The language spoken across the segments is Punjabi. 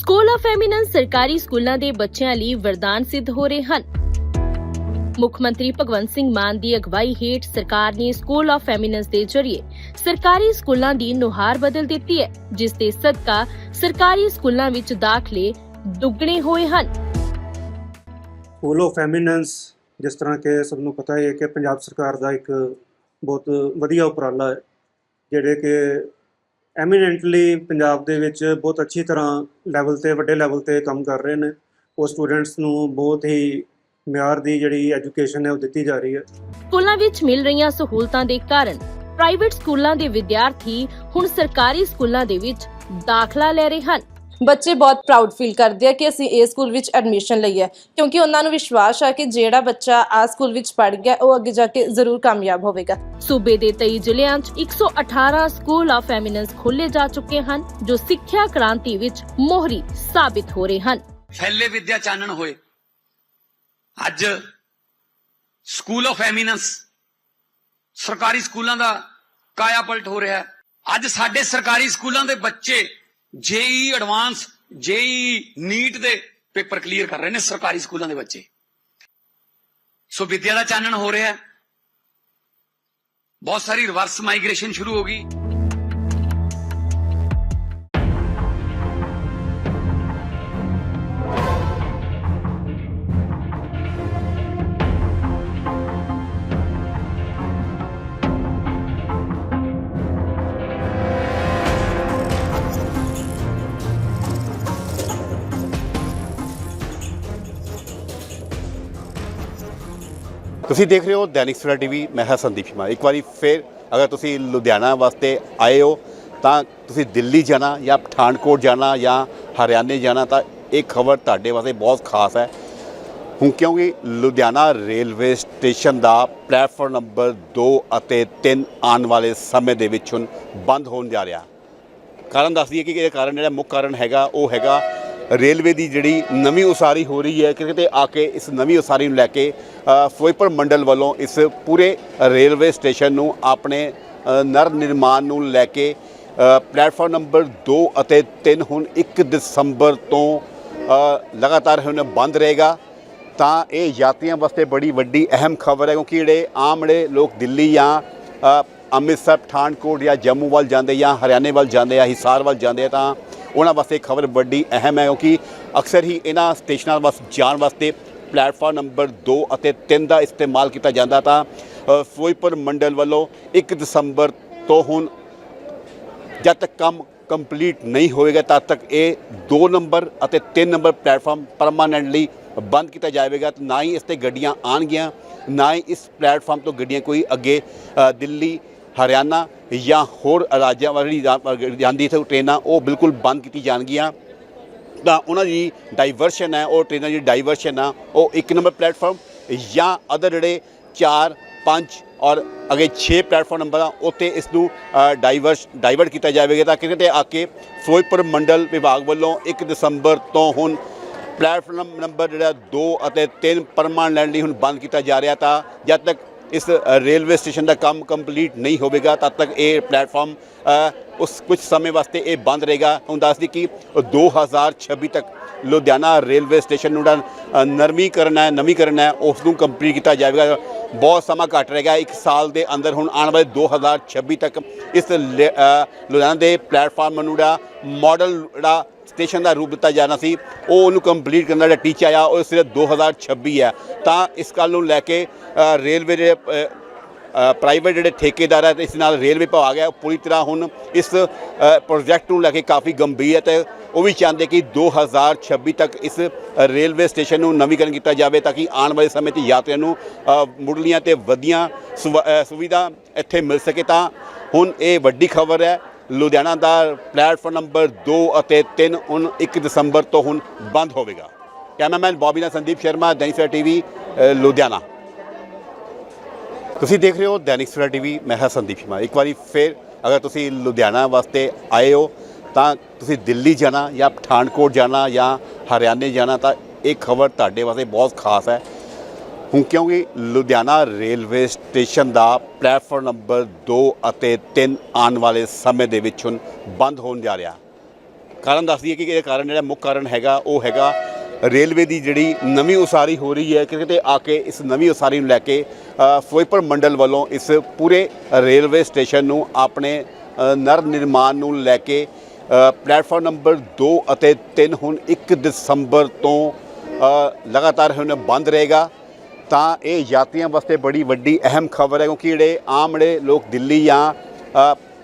ਸਕੂਲ ਆਫ ਐਮੀਨੈਂਸ ਸਰਕਾਰੀ ਸਕੂਲਾਂ ਦੇ ਬੱਚਿਆਂ ਲਈ ਵਰਦਾਨ ਸਿੱਧ ਹੋ ਰਹੇ ਹਨ। ਮੁੱਖ ਮੰਤਰੀ ਭਗਵੰਤ ਸਿੰਘ ਮਾਨ ਦੀ ਅਗਵਾਈ ਹੇਠ ਸਰਕਾਰ ਨੇ ਸਕੂਲ ਆਫ ਐਮੀਨੈਂਸ ਦੇ ਜ਼ਰੀਏ ਸਰਕਾਰੀ ਸਕੂਲਾਂ ਦੀ ਨੁਹਾਰ ਬਦਲ ਦਿੱਤੀ ਹੈ, ਜਿਸ ਦੇ ਸਦਕਾ ਸਰਕਾਰੀ ਸਕੂਲਾਂ ਵਿੱਚ ਦਾਖਲੇ ਦੁੱਗਣੇ ਹੋਏ ਹਨ। ਸਕੂਲ ਆਫ ਐਮੀਨੈਂਸ, ਜਿਸ ਤਰ੍ਹਾਂ ਕਿ ਸਭ ਨੂੰ ਪਤਾ ਹੈ ਕਿ ਪੰਜਾਬ ਸਰਕਾਰ ਦਾ ਇੱਕ ਬਹੁਤ ਵਧੀਆ ਉਪਰਾਲਾ ਹੈ, ਜਿਹੜੇ ਕਿ ਐਮੀਨੈਂਟਲੀ ਪੰਜਾਬ ਦੇ ਵਿੱਚ ਬਹੁਤ ਅੱਛੀ ਤਰ੍ਹਾਂ ਲੈਵਲ ਤੇ, ਵੱਡੇ ਲੈਵਲ ਤੇ ਕੰਮ ਕਰ ਰਹੇ ਨੇ। ਉਹ ਸਟੂਡੈਂਟਸ ਨੂੰ ਬਹੁਤ ਹੀ ਮਿਆਰ ਦੀ ਜਿਹੜੀ ਐਜੂਕੇਸ਼ਨ ਹੈ ਉਹ ਦਿੱਤੀ ਜਾ ਰਹੀ ਹੈ। ਸਕੂਲਾਂ ਵਿੱਚ ਮਿਲ ਰਹੀਆਂ ਸਹੂਲਤਾਂ ਦੇ ਕਾਰਨ ਪ੍ਰਾਈਵੇਟ ਸਕੂਲਾਂ ਦੇ ਵਿਦਿਆਰਥੀ ਹੁਣ ਸਰਕਾਰੀ ਸਕੂਲਾਂ ਦੇ ਵਿੱਚ ਦਾਖਲਾ ਲੈ ਰਹੇ ਹਨ। ਬੱਚੇ ਬਹੁਤ ਪ੍ਰਾਊਡ ਫੀਲ ਕਰਦੇ ਆ ਕਿ ਅਸੀਂ ਇਹ ਸਕੂਲ ਵਿੱਚ ਐਡਮਿਸ਼ਨ ਲਈ ਹੈ। ਕਿਉਂਕਿ ਉਹਨਾਂ ਨੂੰ ਵਿਸ਼ਵਾਸ ਹੈ ਕਿ ਜਿਹੜਾ ਬੱਚਾ ਆ ਸਕੂਲ ਵਿੱਚ ਪੜ੍ਹ ਗਿਆ ਉਹ ਅੱਗੇ ਜਾ ਕੇ ਜ਼ਰੂਰ ਕਾਮਯਾਬ ਹੋਵੇਗਾ। ਸੂਬੇ ਦੇ 23 ਜ਼ਿਲ੍ਹਿਆਂ 'ਚ 118 ਸਕੂਲ ਆਫ ਐਮੀਨੈਂਸ ਖੋਲੇ ਜਾ ਚੁੱਕੇ ਹਨ ਜੋ ਸਿੱਖਿਆ ਕ੍ਰਾਂਤੀ ਵਿੱਚ ਮੋਹਰੀ ਸਾਬਿਤ ਹੋ ਰਹੇ ਹਨ। ਫੈਲੇ ਵਿਦਿਆ ਚਾਨਣ ਹੋਏ। ਅੱਜ ਸਕੂਲ ਆਫ ਐਮੀਨੈਂਸ ਸਰਕਾਰੀ ਸਕੂਲਾਂ ਦਾ ਕਾਇਆ ਪਲਟ ਹੋ ਰਿਹਾ ਹੈ। ਅੱਜ ਸਾਡੇ ਸਰਕਾਰੀ ਸਕੂਲਾਂ ਦੇ ਬੱਚੇ ਜੇਈ ਐਡਵਾਂਸ ਜੇਈ ਨੀਟ ਦੇ ਪੇਪਰ ਕਲੀਅਰ ਕਰ ਰਹੇ ਨੇ ਸਰਕਾਰੀ ਸਕੂਲਾਂ ਦੇ ਬੱਚੇ। ਸੋ ਵਿਦਿਆ ਦਾ ਚਾਨਣ ਹੋ ਰਿਹਾ ਹੈ। ਬਹੁਤ ਸਾਰੀ ਰਿਵਰਸ ਮਾਈਗ੍ਰੇਸ਼ਨ ਸ਼ੁਰੂ ਹੋ ਗਈ। ਤੁਸੀਂ ਦੇਖ ਰਹੇ ਹੋ ਦੈਨਿਕ ਸਵੇਰਾ ਟੀਵੀ, ਮੈਂ ਹਾਂ ਸੰਦੀਪ ਸ਼ਰਮਾ। ਇੱਕ ਵਾਰੀ ਫਿਰ ਅਗਰ ਤੁਸੀਂ ਲੁਧਿਆਣਾ ਵਾਸਤੇ ਆਏ ਹੋ, ਤਾਂ ਤੁਸੀਂ ਦਿੱਲੀ ਜਾਣਾ ਜਾਂ ਪਠਾਨਕੋਟ ਜਾਣਾ ਜਾਂ ਹਰਿਆਣੇ ਜਾਣਾ, ਤਾਂ ਇਹ ਖਬਰ ਤੁਹਾਡੇ ਵਾਸਤੇ ਬਹੁਤ ਖਾਸ ਹੈ। ਹੁਣ ਕਿਉਂਕਿ ਲੁਧਿਆਣਾ ਰੇਲਵੇ ਸਟੇਸ਼ਨ ਦਾ ਪਲੇਟਫਾਰਮ ਨੰਬਰ 2 ਅਤੇ 3 ਆਉਣ ਵਾਲੇ ਸਮੇਂ ਦੇ ਵਿੱਚ ਹੁਣ ਬੰਦ ਹੋਣ ਜਾ ਰਿਹਾ। ਕਾਰਨ ਦੱਸ ਦਈਏ ਕਿ ਇਹਦਾ ਕਾਰਨ ਜਿਹੜਾ ਮੁੱਖ ਕਾਰਨ ਹੈਗਾ, ਉਹ ਹੈਗਾ ਰੇਲਵੇ ਦੀ ਜਿਹੜੀ ਨਵੀਂ ਉਸਾਰੀ ਹੋ ਰਹੀ ਹੈ ਕਿਤੇ ਆ ਕੇ ਇਸ ਨਵੀਂ ਉਸਾਰੀ ਨੂੰ ਲੈ ਕੇ ਅ, ਫਿਰੋਜ਼ਪੁਰ ਮੰਡਲ ਵੱਲੋਂ ਇਸ ਪੂਰੇ ਰੇਲਵੇ ਸਟੇਸ਼ਨ ਨੂੰ ਆਪਣੇ ਨਰ ਨਿਰਮਾਣ ਨੂੰ ਲੈ ਕੇ ਅ, ਪਲੇਟਫਾਰਮ ਨੰਬਰ 2 ਅਤੇ 3 ਹੁਣ 1 ਦਸੰਬਰ ਤੋਂ ਲਗਾਤਾਰ ਹੁਣ ਬੰਦ ਰਹੇਗਾ। ਤਾਂ ਇਹ ਯਾਤਰੀਆਂ ਵਾਸਤੇ ਬੜੀ ਵੱਡੀ ਅਹਿਮ ਖਬਰ ਹੈ ਕਿਉਂਕਿ ਜਿਹੜੇ ਆਮ ਜਿਹੜੇ ਲੋਕ ਦਿੱਲੀ ਜਾਂ ਅੰਮ੍ਰਿਤਸਰ ਪਠਾਨਕੋਟ ਜਾਂ ਜੰਮੂ ਵੱਲ ਜਾਂਦੇ ਜਾਂ ਹਰਿਆਣੇ ਵੱਲ ਜਾਂਦੇ ਆ ਹਿਸਾਰ ਵੱਲ ਜਾਂਦੇ ਤਾਂ ਉਹਨਾਂ ਵਾਸਤੇ ਖਬਰ ਵੱਡੀ ਅਹਿਮ ਹੈ ਕਿਉਂਕਿ ਅਕਸਰ ਹੀ ਇਹਨਾਂ ਸਟੇਸ਼ਨਾਂ ਵਾਸ ਜਾਣ ਵਾਸਤੇ ਪਲੇਟਫਾਰਮ ਨੰਬਰ 2 ਅਤੇ 3 ਦਾ ਇਸਤੇਮਾਲ ਕੀਤਾ ਜਾਂਦਾ ਤਾਂ ਅ, ਫਿਰੋਜ਼ਪੁਰ ਮੰਡਲ ਵੱਲੋਂ 1 ਦਸੰਬਰ ਤੋਂ ਹੁਣ ਜਦ ਤੱਕ ਕੰਮ ਕੰਪਲੀਟ ਨਹੀਂ ਹੋਵੇਗਾ ਤਦ ਤੱਕ ਇਹ 2 ਨੰਬਰ ਅਤੇ 3 ਨੰਬਰ ਪਲੇਟਫਾਰਮ ਪਰਮਾਨੈਂਟਲੀ ਬੰਦ ਕੀਤਾ ਜਾਵੇਗਾ ਤੇ ਨਾ ਹੀ ਇਸ ਤੇ ਗੱਡੀਆਂ ਆਣਗੀਆਂ ਨਾ ਹੀ ਇਸ ਪਲੇਟਫਾਰਮ ਤੋਂ ਗੱਡੀਆਂ ਕੋਈ ਅੱਗੇ ਦਿੱਲੀ ਹਰਿਆਣਾ ਜਾਂ ਹੋਰ ਰਾਜਾਂ ਵਾਲੀ ਜਾਂਦੀ ਇੱਥੇ ਟ੍ਰੇਨਾਂ, ਉਹ ਬਿਲਕੁਲ ਬੰਦ ਕੀਤੀ ਜਾਣਗੀਆਂ। ਤਾਂ ਉਹਨਾਂ ਦੀ ਡਾਈਵਰਸ਼ਨ ਹੈ, ਉਹ ਟ੍ਰੇਨਾਂ ਦੀ ਡਾਈਵਰਸ਼ਨ ਆ, ਉਹ ਇੱਕ ਨੰਬਰ ਪਲੇਟਫਾਰਮ ਜਾਂ ਅਦਰ ਜਿਹੜੇ 4 5 ਔਰ ਅਗੇ 6 ਪਲੇਟਫਾਰਮ ਨੰਬਰ ਆ ਉੱਤੇ ਇਸ ਨੂੰ ਡਾਈਵਰਸ ਡਾਈਵਰਟ ਕੀਤਾ ਜਾਵੇਗਾ ਤਾਂ ਕਿਤੇ ਆ ਕੇ ਫਿਰੋਜ਼ਪੁਰ ਮੰਡਲ ਵਿਭਾਗ ਵੱਲੋਂ 1 ਦਸੰਬਰ ਤੋਂ ਹੁਣ ਪਲੇਟਫਾਰਮ ਨੰਬਰ ਜਿਹੜਾ 2 ਅਤੇ 3 ਪਰਮਾਨੈਂਟਲੀ ਹੁਣ ਬੰਦ ਕੀਤਾ ਜਾ ਰਿਹਾ ਤਾਂ ਜਦ ਤੱਕ ਇਸ ਰੇਲਵੇ ਸਟੇਸ਼ਨ ਦਾ ਕੰਮ ਕੰਪਲੀਟ ਨਹੀਂ ਹੋਵੇਗਾ ਤਦ ਤੱਕ ਇਹ ਪਲੇਟਫਾਰਮ ਉਸ ਕੁਝ ਸਮੇਂ ਵਾਸਤੇ ਇਹ ਬੰਦ ਰਹੇਗਾ। ਹੁਣ ਦੱਸਦੀ ਕਿ 2026 ਤੱਕ ਲੁਧਿਆਣਾ ਰੇਲਵੇ ਸਟੇਸ਼ਨ ਨੂੰ ਜਿਹੜਾ ਨਰਮੀਕਰਨ ਹੈ, ਨਵੀਕਰਨ ਹੈ ਉਸ ਨੂੰ ਕੰਪਲੀਟ ਕੀਤਾ ਜਾਵੇਗਾ। ਬਹੁਤ ਸਮਾਂ ਘੱਟ ਰਹੇਗਾ ਇੱਕ ਸਾਲ ਦੇ ਅੰਦਰ ਹੁਣ ਆਉਣ ਵਾਲੇ 2026 ਤੱਕ ਇਸ ਲੇ- ਲੁਧਿਆਣਾ ਦੇ ਪਲੇਟਫਾਰਮ ਨੂੰ ਜਿਹੜਾ ਮਾਡਲ ਜਿਹੜਾ ਸਟੇਸ਼ਨ ਦਾ ਰੂਪ ਦਿੱਤਾ ਜਾਣਾ ਸੀ, ਉਹ ਉਹਨੂੰ ਕੰਪਲੀਟ ਕਰਨ ਦਾ ਜਿਹੜਾ ਟੀਚਾ ਆ ਉਹ ਸਿਰਫ 2026 ਹੈ। ਤਾਂ ਇਸ ਗੱਲ ਨੂੰ ਲੈ ਕੇ ਰੇਲਵੇ ਦੇ ਪ੍ਰਾਈਵੇਟ ਜਿਹੜੇ ਠੇਕੇਦਾਰ ਹੈ ਤੇ ਇਸ ਨਾਲ ਰੇਲਵੇ ਵਿਭਾਗ ਹੈ ਉਹ ਪੂਰੀ ਤਰ੍ਹਾਂ ਹੁਣ ਇਸ ਪ੍ਰੋਜੈਕਟ ਨੂੰ ਲੈ ਕੇ ਕਾਫੀ ਗੰਭੀਰ ਹੈ ਤੇ ਉਹ ਵੀ ਚਾਹੁੰਦੇ ਕਿ 2026 ਤੱਕ ਇਸ ਰੇਲਵੇ ਸਟੇਸ਼ਨ ਨੂੰ ਨਵੀਕਰਨ ਕੀਤਾ ਜਾਵੇ ਤਾਂ ਕਿ ਆਉਣ ਵਾਲੇ ਸਮੇਂ 'ਚ ਯਾਤਰੀਆਂ ਨੂੰ ਮੁੱਢਲੀਆਂ ਤੇ ਵਧੀਆਂ ਸੁਵ- ਸੁਵਿਧਾ ਇੱਥੇ ਮਿਲ ਸਕੇ ਤਾਂ ਹੁਣ ਇਹ ਵੱਡੀ ਖਬਰ ਹੈ। ਲੁਧਿਆਣਾ ਦਾ ਪਲੇਟਫਾਰਮ ਨੰਬਰ 2 ਅਤੇ 3 ਹੁਣ 1 ਦਸੰਬਰ ਤੋਂ ਹੁਣ ਬੰਦ ਹੋਵੇਗਾ। ਕੈਮਰਾਮੈਨ ਬੌਬੀ ਨਾਲ ਸੰਦੀਪ ਸ਼ਰਮਾ ਦੈਨਿਕ ਸਵੇਰਾ ਟੀਵੀ ਲੁਧਿਆਣਾ। ਤੁਸੀਂ ਦੇਖ ਰਹੇ ਹੋ ਦੈਨਿਕ ਸਵੇਰਾ ਟੀਵੀ, ਮੈਂ ਹਾਂ ਸੰਦੀਪ ਸ਼ਰਮਾ। ਇੱਕ ਵਾਰੀ ਫਿਰ ਅਗਰ ਤੁਸੀਂ ਲੁਧਿਆਣਾ ਵਾਸਤੇ ਆਏ ਹੋ, ਤਾਂ ਤੁਸੀਂ ਦਿੱਲੀ ਜਾਣਾ ਜਾਂ ਪਠਾਨਕੋਟ ਜਾਣਾ ਜਾਂ ਹਰਿਆਣੇ ਜਾਣਾ, ਤਾਂ ਇਹ ਖਬਰ ਤੁਹਾਡੇ ਵਾਸਤੇ ਬਹੁਤ ਖਾਸ ਹੈ। ਹੁਣ ਕਿਉਂਕਿ ਲੁਧਿਆਣਾ ਰੇਲਵੇ ਸਟੇਸ਼ਨ ਦਾ ਪਲੇਟਫਾਰਮ ਨੰਬਰ 2 ਅਤੇ 3 ਆਉਣ ਵਾਲੇ ਸਮੇਂ ਦੇ ਵਿੱਚ ਹੁਣ ਬੰਦ ਹੋਣ ਜਾ ਰਿਹਾ। ਕਾਰਨ ਦੱਸ ਦਈਏ ਕਿ ਇਹ ਕਾਰਨ ਜਿਹੜਾ ਮੁੱਖ ਕਾਰਨ ਹੈਗਾ, ਉਹ ਹੈਗਾ ਰੇਲਵੇ ਦੀ ਜਿਹੜੀ ਨਵੀਂ ਉਸਾਰੀ ਹੋ ਰਹੀ ਹੈ ਕਿਤੇ ਆ ਕੇ ਇਸ ਨਵੀਂ ਉਸਾਰੀ ਨੂੰ ਲੈ ਕੇ ਫਿਰੋਜ਼ਪੁਰ ਮੰਡਲ ਵੱਲੋਂ ਇਸ ਪੂਰੇ ਰੇਲਵੇ ਸਟੇਸ਼ਨ ਨੂੰ ਆਪਣੇ ਨਰ ਨਿਰਮਾਣ ਨੂੰ ਲੈ ਕੇ ਪਲੇਟਫਾਰਮ ਨੰਬਰ 2 ਅਤੇ 3 ਹੁਣ 1 ਦਸੰਬਰ ਤੋਂ ਲਗਾਤਾਰ ਹੁਣ ਬੰਦ ਰਹੇਗਾ। ਤਾਂ ਇਹ ਯਾਤਰੀਆਂ ਵਾਸਤੇ ਬੜੀ ਵੱਡੀ ਅਹਿਮ ਖਬਰ ਹੈ ਕਿਉਂਕਿ ਜਿਹੜੇ ਆਮ ਜਿਹੜੇ ਲੋਕ ਦਿੱਲੀ ਜਾਂ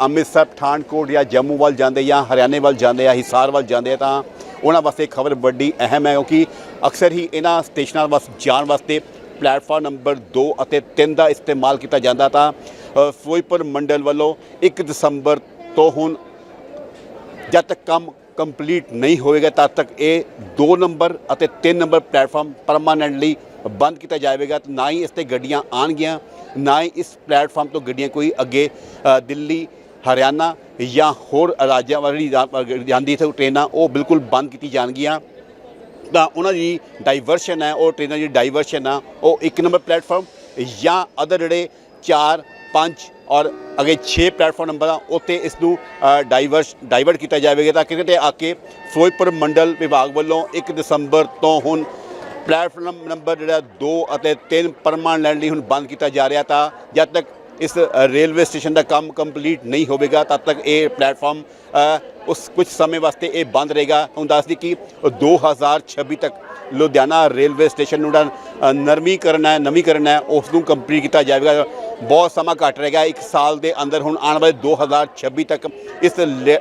ਅੰਮ੍ਰਿਤਸਰ, ਪਠਾਨਕੋਟ ਜਾਂ ਜੰਮੂ ਵੱਲ ਜਾਂਦੇ ਜਾਂ ਹਰਿਆਣੇ ਵੱਲ ਜਾਂਦੇ ਆ ਹਿਸਾਰ ਵੱਲ ਜਾਂਦੇ ਆ ਤਾਂ ਉਹਨਾਂ ਵਾਸਤੇ ਖਬਰ ਵੱਡੀ ਅਹਿਮ ਹੈ ਕਿਉਂਕਿ ਅਕਸਰ ਹੀ ਇਹਨਾਂ ਸਟੇਸ਼ਨਾਂ ਵਾਸਤੇ ਜਾਣ ਵਾਸਤੇ ਪਲੇਟਫਾਰਮ ਨੰਬਰ 2 ਅਤੇ 3 ਦਾ ਇਸਤੇਮਾਲ ਕੀਤਾ ਜਾਂਦਾ ਤਾਂ ਅ, ਫਿਰੋਜ਼ਪੁਰ ਮੰਡਲ ਵੱਲੋਂ 1 ਦਸੰਬਰ ਤੋਂ ਹੁਣ ਜਦ ਤੱਕ ਕੰਮ ਕੰਪਲੀਟ ਨਹੀਂ ਹੋਵੇਗਾ ਤਦ ਤੱਕ ਇਹ 2 ਨੰਬਰ ਅਤੇ 3 ਨੰਬਰ ਪਲੇਟਫਾਰਮ ਪਰਮਾਨੈਂਟਲੀ ਬੰਦ ਕੀਤਾ ਜਾਵੇਗਾ ਤੇ ਨਾ ਹੀ ਇਸ ਤੇ ਗੱਡੀਆਂ ਆਣਗੀਆਂ ਨਾ ਹੀ ਇਸ ਪਲੇਟਫਾਰਮ ਤੋਂ ਗੱਡੀਆਂ ਕੋਈ ਅੱਗੇ ਦਿੱਲੀ ਹਰਿਆਣਾ ਜਾਂ ਹੋਰ ਰਾਜਾਂ ਵਾਲੀ ਜਾਂਦੀ ਇੱਥੇ ਟ੍ਰੇਨਾਂ ਉਹ ਬਿਲਕੁਲ ਬੰਦ ਕੀਤੀ ਜਾਣਗੀਆਂ। ਤਾਂ ਉਹਨਾਂ ਦੀ ਡਾਈਵਰਸ਼ਨ ਹੈ, ਉਹ ਟ੍ਰੇਨਾਂ ਦੀ ਡਾਈਵਰਸ਼ਨ ਆ, ਉਹ ਇੱਕ ਨੰਬਰ ਪਲੇਟਫਾਰਮ ਜਾਂ ਅਦਰ ਜਿਹੜੇ 4 5 ਔਰ ਅਗੇ 6 ਪਲੇਟਫਾਰਮ ਨੰਬਰ ਆ ਉੱਤੇ ਇਸ ਨੂੰ ਡਾਈਵਰਸ ਡਾਈਵਰਟ ਕੀਤਾ ਜਾਵੇਗਾ ਤਾਂ ਕਿਤੇ ਆ ਕੇ ਫਿਰੋਜ਼ਪੁਰ ਮੰਡਲ ਵਿਭਾਗ ਵੱਲੋਂ 1 ਦਸੰਬਰ ਤੋਂ ਹੁਣ ਪਲੇਟਫਾਰਮ ਨੰਬਰ ਜਿਹੜਾ 2 ਅਤੇ 3 ਪਰਮਾਨੈਂਟਲੀ ਹੁਣ ਬੰਦ ਕੀਤਾ ਜਾ ਰਿਹਾ ਤਾਂ ਜਦ ਤੱਕ ਇਸ ਰੇਲਵੇ ਸਟੇਸ਼ਨ ਦਾ ਕੰਮ ਕੰਪਲੀਟ ਨਹੀਂ ਹੋਵੇਗਾ, ਤਦ ਤੱਕ ਇਹ ਪਲੇਟਫਾਰਮ ਉਸ ਕੁਝ ਸਮੇਂ ਵਾਸਤੇ ਇਹ ਬੰਦ ਰਹੇਗਾ। ਹੁਣ ਦੱਸਦੀ ਕਿ 2026 ਤੱਕ ਲੁਧਿਆਣਾ ਰੇਲਵੇ ਸਟੇਸ਼ਨ ਨੂੰ ਜਿਹੜਾ ਨਰਮੀਕਰਨ ਹੈ, ਨਵੀਕਰਨ ਹੈ ਉਸ ਨੂੰ ਕੰਪਲੀਟ ਕੀਤਾ ਜਾਵੇਗਾ। ਬਹੁਤ ਸਮਾਂ ਘੱਟ ਰਹੇਗਾ, ਇੱਕ ਸਾਲ ਦੇ ਅੰਦਰ ਹੁਣ ਆਉਣ ਵਾਲੇ 2026 ਤੱਕ ਇਸ ਲ-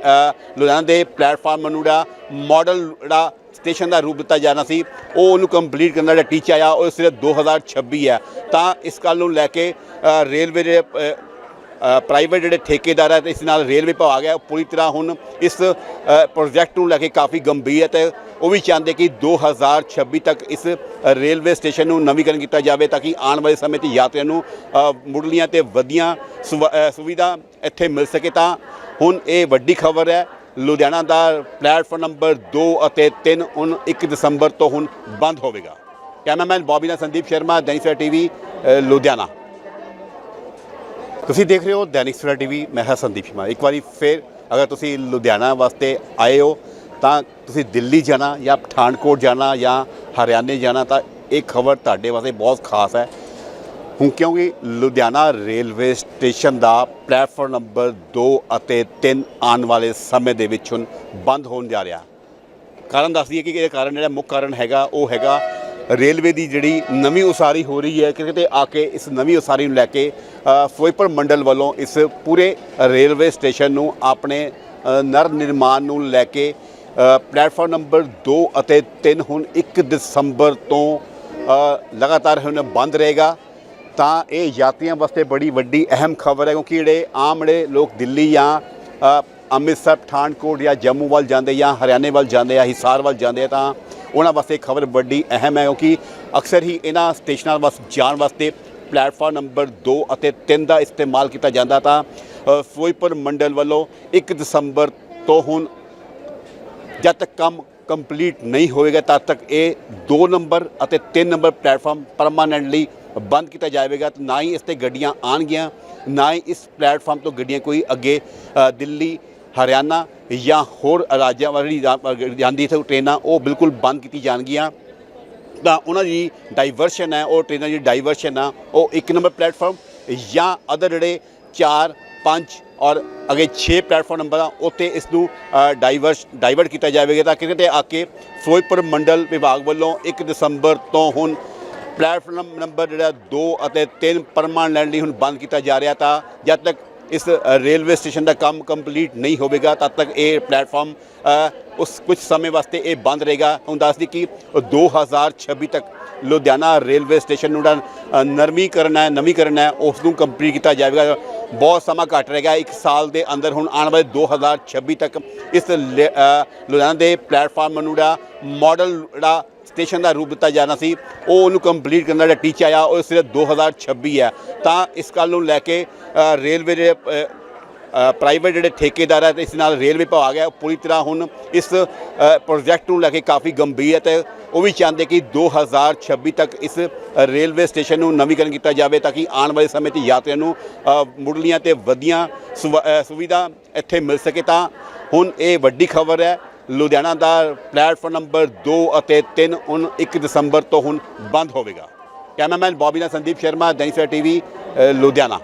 ਲੁਧਿਆਣਾ ਦੇ ਪਲੇਟਫਾਰਮ ਨੂੰ ਜਿਹੜਾ ਮਾਡਲ ਜਿਹੜਾ ਸਟੇਸ਼ਨ ਦਾ ਰੂਪ ਦਿੱਤਾ ਜਾਣਾ ਸੀ, ਉਹ ਉਹਨੂੰ ਕੰਪਲੀਟ ਕਰਨ ਦਾ ਜਿਹੜਾ ਟੀਚਾ ਆ ਉਹ ਸਿਰਫ 2026 ਹੈ। ਤਾਂ ਇਸ ਗੱਲ ਨੂੰ ਲੈ ਕੇ ਰੇਲਵੇ ਦੇ ਪ੍ਰਾਈਵੇਟ ਜਿਹੜੇ ਠੇਕੇਦਾਰ ਹੈ, ਤੇ ਇਸ ਨਾਲ ਰੇਲਵੇ ਵਿਭਾਗ ਹੈ ਉਹ ਪੂਰੀ ਤਰ੍ਹਾਂ ਹੁਣ ਇਸ ਪ੍ਰੋਜੈਕਟ ਨੂੰ ਲੈ ਕੇ ਕਾਫੀ ਗੰਭੀਰ ਹੈ ਤੇ ਉਹ ਵੀ ਚਾਹੁੰਦੇ ਕਿ 2026 ਤੱਕ ਇਸ ਰੇਲਵੇ ਸਟੇਸ਼ਨ ਨੂੰ ਨਵੀਕਰਨ ਕੀਤਾ ਜਾਵੇ, ਤਾਂ ਕਿ ਆਉਣ ਵਾਲੇ ਸਮੇਂ 'ਚ ਯਾਤਰੀਆਂ ਨੂੰ ਮੁੱਢਲੀਆਂ ਤੇ ਵਧੀਆਂ ਸੁਵ- ਸੁਵਿਧਾ ਇੱਥੇ ਮਿਲ ਸਕੇ। ਤਾਂ ਹੁਣ ਇਹ ਵੱਡੀ ਖਬਰ ਹੈ ਲੁਧਿਆਣਾ ਦਾ ਪਲੇਟਫਾਰਮ ਨੰਬਰ 2 ਅਤੇ 3 ਹੁਣ 1 ਦਸੰਬਰ ਤੋਂ ਹੁਣ ਬੰਦ ਹੋਵੇਗਾ। ਕੈਮਰਾਮੈਨ ਬੌਬੀ ਨਾਲ ਸੰਦੀਪ ਸ਼ਰਮਾ ਦੈਨਿਕ ਸਵੇਰਾ ਟੀਵੀ ਅ, ਲੁਧਿਆਣਾ। ਤੁਸੀਂ ਦੇਖ ਰਹੇ ਹੋ ਦੈਨਿਕ ਸਵੇਰਾ ਟੀਵੀ ਮੈਂ ਹਾਂ ਸੰਦੀਪ ਸ਼ਰਮਾ। ਇੱਕ ਵਾਰੀ ਫਿਰ ਅਗਰ ਤੁਸੀਂ ਲੁਧਿਆਣਾ ਵਾਸਤੇ ਆਏ ਹੋ ਤਾਂ ਤੁਸੀਂ ਦਿੱਲੀ ਜਾਣਾ ਜਾਂ ਪਠਾਨਕੋਟ ਜਾਣਾ ਜਾਂ ਹਰਿਆਣੇ ਜਾਣਾ ਤਾਂ ਇਹ ਖਬਰ ਤੁਹਾਡੇ ਵਾਸਤੇ ਬਹੁਤ ਖਾਸ ਹੈ। ਹੁਣ ਕਿਉਂਕਿ ਲੁਧਿਆਣਾ ਰੇਲਵੇ ਸਟੇਸ਼ਨ ਦਾ ਪਲੇਟਫਾਰਮ ਨੰਬਰ 2 ਅਤੇ 3 ਆਉਣ ਵਾਲੇ ਸਮੇਂ ਦੇ ਵਿੱਚ ਹੁਣ ਬੰਦ ਹੋਣ ਜਾ ਰਿਹਾ। ਕਾਰਨ ਦੱਸ ਦਈਏ ਕਿ ਇਹ ਕਾਰਨ ਜਿਹੜਾ ਮੁੱਖ ਕਾਰਨ ਹੈਗਾ ਉਹ ਹੈਗਾ ਰੇਲਵੇ ਦੀ ਜਿਹੜੀ ਨਵੀਂ ਉਸਾਰੀ ਹੋ ਰਹੀ ਹੈ ਕਿਤੇ ਆ ਕੇ ਇਸ ਨਵੀਂ ਉਸਾਰੀ ਨੂੰ ਲੈ ਕੇ ਅ, ਫਿਰੋਜ਼ਪੁਰ ਮੰਡਲ ਵੱਲੋਂ ਇਸ ਪੂਰੇ ਰੇਲਵੇ ਸਟੇਸ਼ਨ ਨੂੰ ਆਪਣੇ ਨਰ ਨਿਰਮਾਣ ਨੂੰ ਲੈ ਕੇ ਅ, ਪਲੇਟਫਾਰਮ ਨੰਬਰ 2 ਅਤੇ 3 ਹੁਣ 1 ਦਸੰਬਰ ਤੋਂ ਲਗਾਤਾਰ ਹੁਣ ਬੰਦ ਰਹੇਗਾ। ਤਾਂ ਇਹ ਯਾਤਰੀਆਂ ਵਾਸਤੇ ਬੜੀ ਵੱਡੀ ਅਹਿਮ ਖਬਰ ਹੈ ਕਿਉਂਕਿ ਜਿਹੜੇ ਆਮ ਜਿਹੜੇ ਲੋਕ ਦਿੱਲੀ ਜਾਂ ਅੰਮ੍ਰਿਤਸਰ ਪਠਾਨਕੋਟ ਜਾਂ ਜੰਮੂ ਵੱਲ ਜਾਂਦੇ ਜਾਂ ਹਰਿਆਣੇ ਵੱਲ ਜਾਂਦੇ ਆ ਹਿਸਾਰ ਵੱਲ ਜਾਂਦੇ ਆ ਤਾਂ ਉਹਨਾਂ ਵਾਸਤੇ ਖਬਰ ਵੱਡੀ ਅਹਿਮ ਹੈ ਕਿਉਂਕਿ ਅਕਸਰ ਹੀ ਇਹਨਾਂ ਸਟੇਸ਼ਨਾਂ ਵਾਸਤੇ ਜਾਣ ਵਾਸਤੇ ਪਲੇਟਫਾਰਮ ਨੰਬਰ 2 ਅਤੇ 3 ਦਾ ਇਸਤੇਮਾਲ ਕੀਤਾ ਜਾਂਦਾ ਤਾਂ ਅ, ਫਿਰੋਜ਼ਪੁਰ ਮੰਡਲ ਵੱਲੋਂ 1 ਦਸੰਬਰ ਤੋਂ ਹੁਣ ਜਦ ਤੱਕ ਕੰਮ ਕੰਪਲੀਟ ਨਹੀਂ ਹੋਵੇਗਾ ਤਦ ਤੱਕ ਇਹ 2 ਨੰਬਰ ਅਤੇ 3 ਨੰਬਰ ਪਲੇਟਫਾਰਮ ਪਰਮਾਨੈਂਟਲੀ ਬੰਦ ਕੀਤਾ ਜਾਵੇਗਾ ਤੇ ਨਾ ਹੀ ਇਸ ਤੇ ਗੱਡੀਆਂ ਆਣਗੀਆਂ ਨਾ ਹੀ ਇਸ ਪਲੇਟਫਾਰਮ ਤੋਂ ਗੱਡੀਆਂ ਕੋਈ ਅੱਗੇ ਦਿੱਲੀ, ਹਰਿਆਣਾ ਜਾਂ ਹੋਰ ਰਾਜਾਂ ਵਾਲੀ ਜਾਂਦੀ ਇੱਥੇ ਟ੍ਰੇਨਾਂ, ਉਹ ਬਿਲਕੁਲ ਬੰਦ ਕੀਤੀ ਜਾਣਗੀਆਂ। ਤਾਂ ਉਹਨਾਂ ਦੀ ਡਾਈਵਰਸ਼ਨ ਹੈ, ਉਹ ਟ੍ਰੇਨਾਂ ਦੀ ਡਾਈਵਰਸ਼ਨ ਆ, ਉਹ ਇੱਕ ਨੰਬਰ ਪਲੇਟਫਾਰਮ ਜਾਂ ਅਦਰ ਜਿਹੜੇ 4 5 ਔਰ ਅਗੇ 6 ਪਲੇਟਫਾਰਮ ਨੰਬਰ ਆ ਉੱਤੇ ਇਸ ਨੂੰ ਡਾਈਵਰਸ ਡਾਈਵਰਟ ਕੀਤਾ ਜਾਵੇਗਾ ਤਾਂ ਕਿਤੇ ਆ ਕੇ ਫਿਰੋਜ਼ਪੁਰ ਮੰਡਲ ਵਿਭਾਗ ਵੱਲੋਂ 1 ਦਸੰਬਰ ਤੋਂ ਹੁਣ ਪਲੇਟਫਾਰਮ ਨੰਬਰ ਜਿਹੜਾ 2 ਅਤੇ 3 ਪਰਮਾਨੈਂਟਲੀ ਹੁਣ ਬੰਦ ਕੀਤਾ ਜਾ ਰਿਹਾ ਤਾਂ ਜਦ ਤੱਕ ਇਸ ਰੇਲਵੇ ਸਟੇਸ਼ਨ ਦਾ ਕੰਮ ਕੰਪਲੀਟ ਨਹੀਂ ਹੋਵੇਗਾ, ਤਦ ਤੱਕ ਇਹ ਪਲੇਟਫਾਰਮ ਉਸ ਕੁਝ ਸਮੇਂ ਵਾਸਤੇ ਇਹ ਬੰਦ ਰਹੇਗਾ। ਹੁਣ ਦੱਸਦੀ ਕਿ 2026 ਤੱਕ ਲੁਧਿਆਣਾ ਰੇਲਵੇ ਸਟੇਸ਼ਨ ਨੂੰ ਜਿਹੜਾ ਨਰਮੀਕਰਨ ਹੈ, ਨਵੀਕਰਨ ਹੈ, ਉਸ ਨੂੰ ਕੰਪਲੀਟ ਕੀਤਾ ਜਾਵੇਗਾ। ਬਹੁਤ ਸਮਾਂ ਘੱਟ ਰਹੇਗਾ ਇੱਕ ਸਾਲ ਦੇ ਅੰਦਰ ਹੁਣ ਆਉਣ ਵਾਲੇ 2026 ਤੱਕ ਇਸ ਲ- ਲੁਧਿਆਣਾ ਦੇ ਪਲੇਟਫਾਰਮ ਨੂੰ ਜਿਹੜਾ ਮਾਡਲ ਜਿਹੜਾ ਸਟੇਸ਼ਨ ਦਾ ਰੂਪ ਦਿੱਤਾ ਜਾਣਾ ਸੀ, ਉਹ ਉਹਨੂੰ ਕੰਪਲੀਟ ਕਰਨ ਦਾ ਜਿਹੜਾ ਟੀਚਾ ਆ ਉਹ ਸਿਰਫ 2026 ਹੈ। ਤਾਂ ਇਸ ਗੱਲ ਨੂੰ ਲੈ ਕੇ ਰੇਲਵੇ ਦੇ ਪ੍ਰਾਈਵੇਟ ਜਿਹੜੇ ਠੇਕੇਦਾਰ ਹੈ, ਤੇ ਇਸ ਨਾਲ ਰੇਲਵੇ ਵਿਭਾਗ ਹੈ, ਉਹ ਪੂਰੀ ਤਰ੍ਹਾਂ ਹੁਣ ਇਸ ਪ੍ਰੋਜੈਕਟ ਨੂੰ ਲੈ ਕੇ ਕਾਫੀ ਗੰਭੀਰ ਹੈ, ਤੇ ਉਹ ਵੀ ਚਾਹੁੰਦੇ ਕਿ 2026 ਤੱਕ ਇਸ ਰੇਲਵੇ ਸਟੇਸ਼ਨ ਨੂੰ ਨਵੀਕਰਨ ਕੀਤਾ ਜਾਵੇ, ਤਾਂ ਕਿ ਆਉਣ ਵਾਲੇ ਸਮੇਂ 'ਚ ਯਾਤਰੀਆਂ ਨੂੰ ਮੁੱਢਲੀਆਂ ਤੇ ਵਧੀਆਂ ਸੁਵ- ਸੁਵਿਧਾ ਇੱਥੇ ਮਿਲ ਸਕੇ। ਤਾਂ ਹੁਣ ਇਹ ਵੱਡੀ ਖਬਰ ਹੈ ਲੁਧਿਆਣਾ ਦਾ ਪਲੇਟਫਾਰਮ ਨੰਬਰ 2 ਅਤੇ 3 ਹੁਣ 1 ਦਸੰਬਰ ਤੋਂ ਹੁਣ ਬੰਦ ਹੋਵੇਗਾ। ਕੈਮਰਾਮੈਨ ਬੌਬੀ ਨਾਲ ਸੰਦੀਪ ਸ਼ਰਮਾ ਦੈਨਿਕ ਸਵੇਰਾ ਟੀਵੀ ਲੁਧਿਆਣਾ।